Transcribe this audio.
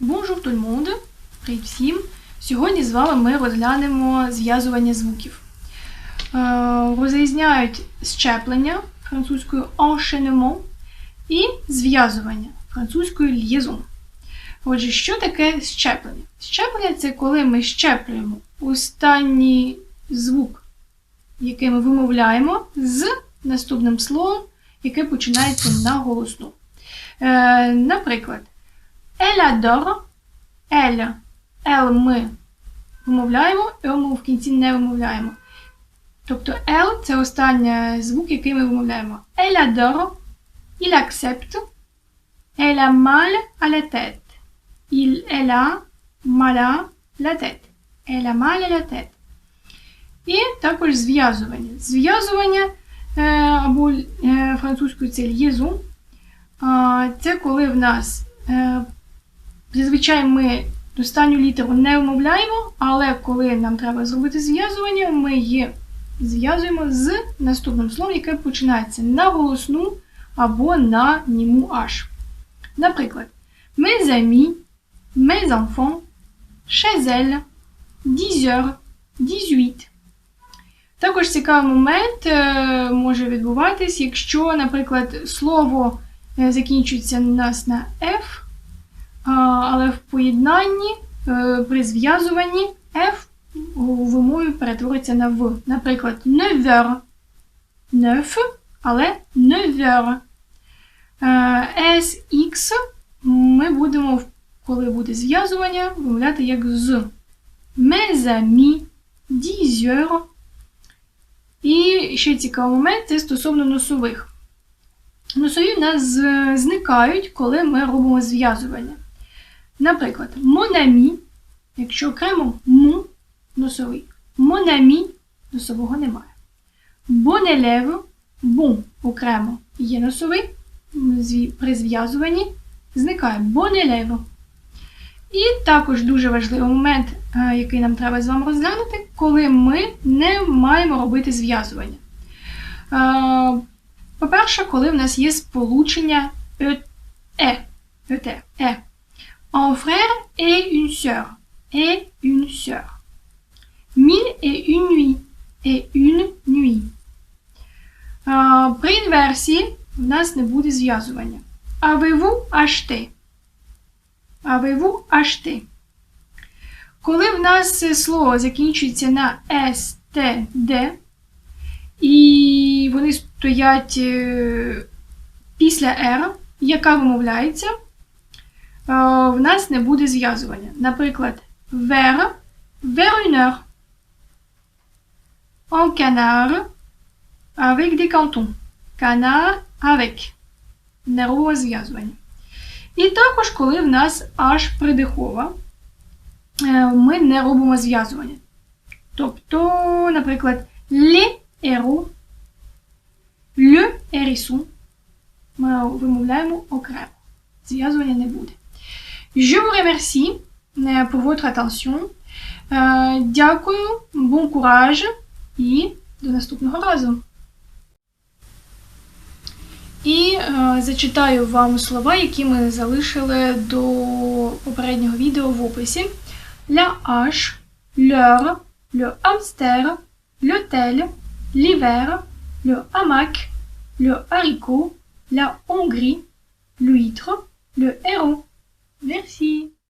Bonjour tout! Привіт всім! Сьогодні з вами ми розглянемо зв'язування звуків. Е, Розрізняють щеплення французькою enchaînement і зв'язування французькою liaison. Отже, що таке щеплення? Щеплення це коли ми щеплюємо останній звук, який ми вимовляємо, з наступним словом, яке починається на голосну. Е, наприклад, Elle adore, elle, L ми вимовляємо, ми в кінці не вимовляємо. Тобто L це останній звук, який ми вимовляємо. Elle adore, il accepte, elle a mal à la tête. Il, elle a mal. І також зв'язування. Зв'язування е, або е, французькою це liaison. Це коли в нас е, зазвичай ми останню літеру не вмовляємо, але коли нам треба зробити зв'язування, ми її зв'язуємо з наступним словом, яке починається на голосну або на німу аж. Наприклад, mes amis, mes enfants, chez elle, 10 heures, 18. Також цікавий момент е, може відбуватись, якщо, наприклад, слово е, закінчується у нас на F, але в поєднанні е, при зв'язуванні F у вимові перетвориться на В. Наприклад, 9 heures. 9, але 9 heures. Е, SX ми будемо, коли буде зв'язування, вимовляти як з. Mes amis, 10 heures. І ще цікавий момент це стосовно носових. Носові в нас зникають, коли ми робимо зв'язування. Наприклад, ami, якщо окремо му носовий. Ami носового немає. Élève, bon окремо є носовий, при зв'язуванні зникає bon. І також дуже важливий момент, е, який нам треба з вами розглянути, коли ми не маємо робити зв'язування. Е, По-перше, коли в нас є сполучення е, е, е. Un frère et une sœur. Et une sœur. Mille et une nuit. Et une nuit. А, при інверсії в нас не буде зв'язування. Avez-vous acheté? Avez-vous acheté? Коли в нас слово закінчується на D, і вони стоять е, після R, яка вимовляється, в нас не буде зв'язування. Наприклад, une heure. En canard, avec des cantons. Canard avec. Нервове зв'язування. І також, коли в нас аж придихова, е, ми не робимо зв'язування. Тобто, наприклад, les héros, le hérisson ми вимовляємо окремо. Зв'язування не буде. Je vous remercie е, pour votre attention. Е, Дякую, bon courage і до наступного разу. І е, зачитаю вам слова, які ми залишили до попереднього відео в описі. La hache, l'heure, le hamster, l'hôtel, l'hiver, le hamac, le haricot, la Hongrie, l'huître, le héron. Merci.